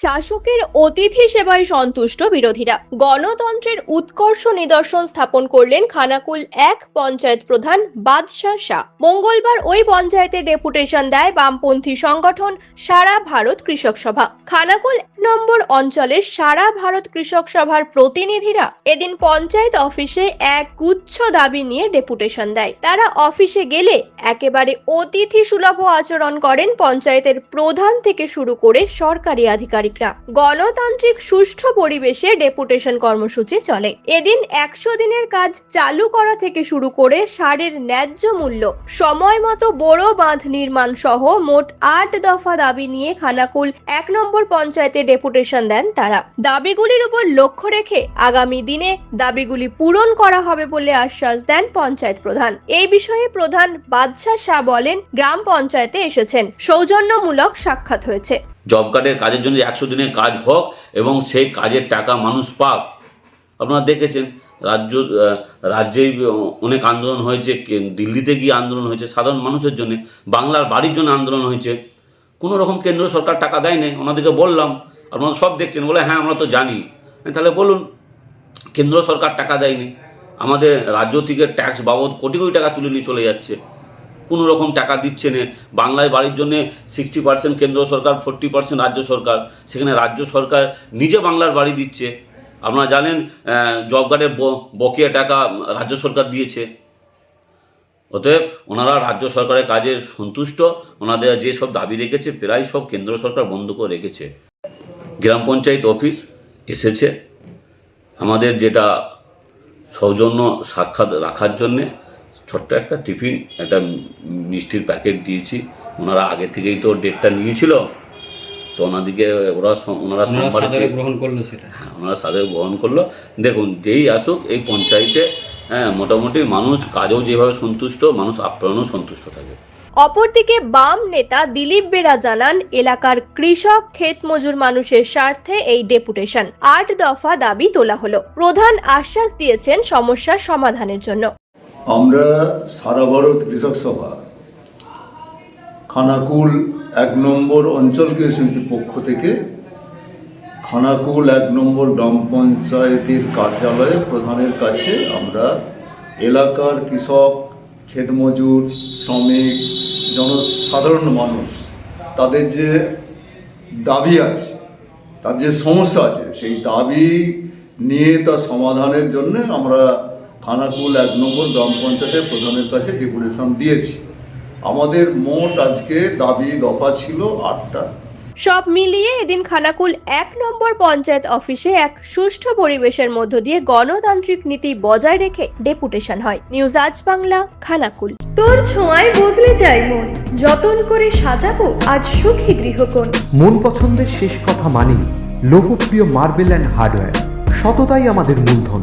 শাসকের অতিথি সেবায় সন্তুষ্ট বিরোধীরা। গণতন্ত্রের উৎকর্ষ নিদর্শন স্থাপন করলেন খানাকুল এক পঞ্চায়েত প্রধান বাদশাহ শাহ। মঙ্গলবার ওই পঞ্চায়েতে ডেপুটেশন দেয় বামপন্থী সংগঠন সারা ভারত কৃষক সভা। খানাকুল নম্বর অঞ্চলের সারা ভারত কৃষক সভার প্রতিনিধিরা এদিন পঞ্চায়েত অফিসে এক গুচ্ছ দাবি নিয়ে ডেপুটেশন দেয়। তারা অফিসে গেলে একেবারে অতিথি সুলভ আচরণ করেন পঞ্চায়েতের প্রধান থেকে শুরু করে সরকারি আধিকারিকরা গণতান্ত্রিক সুষ্ঠু পরিবেশে ডেপুটেশন কর্মসূচি চলে। এদিন একশো দিনের কাজ চালু করা থেকে শুরু করে সারের ন্যায্য মূল্য, সময় মতো বড় বাঁধ নির্মাণ সহ মোট আট দফা দাবি নিয়ে খানাকুল এক নম্বর পঞ্চায়েতে ডেপুটেশন দেন তারা। দাবিগুলির উপর লক্ষ্য রেখে আগামী দিনে দাবিগুলি পূরণ করা হবে বলে আশ্বাস দেন পঞ্চায়েত প্রধান। এই বিষয়ে প্রধান বাদশাহ শাহ বলেন, গ্রাম পঞ্চায়েতে এসেছেন। সৌজন্যমূলক সাক্ষাৎ হয়েছে। জব কার্ডের কাজের জন্য একশো দিনের কাজ হোক এবং সেই কাজের টাকা মানুষ পাক। আপনারা দেখেছেন, রাজ্য রাজ্যেই অনেক আন্দোলন হয়েছে দিল্লিতে গিয়ে আন্দোলন হয়েছে, সাধারণ মানুষের জন্য, বাংলার বাড়ির জন্য আন্দোলন হয়েছে। কোনো রকম কেন্দ্র সরকার টাকা দেয় দেয়নি ওনাদেরকে বললাম, আপনারা সব দেখছেন, বলে হ্যাঁ আমরা তো জানি। তাহলে বলুন, কেন্দ্র সরকার টাকা দেয়নি, আমাদের রাজ্য থেকে ট্যাক্স বাবদ কোটি কোটি টাকা তুলে নিয়ে চলে যাচ্ছে। কোনো রকম টাকা দিচ্ছে না। বাংলায় বাড়ির জন্য সিক্সটি পার্সেন্ট কেন্দ্র সরকার ফোর্টি পার্সেন্ট রাজ্য সরকার। সেখানে রাজ্য সরকার নিজে বাংলার বাড়ি দিচ্ছে। আপনারা জানেন জব কার্ডের বকেয়া টাকা রাজ্য সরকার দিয়েছে। অতএব ওনারা রাজ্য সরকারের কাজে সন্তুষ্ট। ওনাদের যে সব দাবি রেখেছে, প্রায় সব কেন্দ্র সরকার বন্ধ করে রেখেছে। গ্রাম পঞ্চায়েত অফিস এসেছে। আমাদের যেটা সৌজন্য সাক্ষাৎ রাখার জন্যে ছোট্ট একটা টিফিন একটা মিষ্টির প্যাকেট দিয়েছি। ওনারা আগে থেকেই তো ডেটটা নিয়েছিল। তো ওনাদিকে ওরা ওনারা ওনারা সাদরে গ্রহণ করল সেটা। হ্যাঁ ওনারা সাথে গ্রহণ করল। দেখুন যেই আসুক এই পঞ্চায়েতে হ্যাঁ মোটামুটি মানুষ কাজেও যেভাবে সন্তুষ্ট মানুষ আপ্যায়নও সন্তুষ্ট থাকে। অপরদিকে বাম নেতা দিলীপ বেরা জানান এলাকার কৃষক ক্ষেত মজুর মানুষের স্বার্থে এই ডেপুটেশন। আট দফা দাবি তোলা হলো। প্রধান আশ্বাস দিয়েছেন সমস্যার সমাধানের জন্য। আমরা সারা ভারত কৃষক সভা, খানাকুল এক নম্বর অঞ্চল কৃষি পক্ষ থেকে খানাকুল এক নম্বর গ্রাম পঞ্চায়েতের কার্যালয়ে প্রধানের কাছে আমরা এলাকার কৃষক ক্ষেতমজুর শ্রমিক, জনসাধারণ মানুষ, তাদের যে দাবি আছে, তার যে সমস্যা আছে, সেই দাবি নিয়ে তার সমাধানের জন্য আমরা খানাকুল এক নম্বর গ্রাম পঞ্চায়েতের প্রধানের কাছে ডেপুটেশন দিয়েছি। আমাদের মোট আজকে দাবি দফা ছিল আটটা। সব মিলিয়ে এদিন খানাকুল এক নম্বর পঞ্চায়েত অফিসে এক সুষ্ঠু পরিবেশের মধ্য দিয়ে গণতান্ত্রিক নীতি বজায় রেখে ডেপুটেশন হয়। নিউজ আজ বাংলা খানাকুল। তোর ছোঁয়ায় বদলে যায় মন। যতন করে সাজাবো আজ সুখী গৃহকোণ। মন পছন্দের শেষ কথা মানি লোকপ্রিয় মার্বেল অ্যান্ড হার্ডওয়্যার। সততাই আমাদের মূলধন।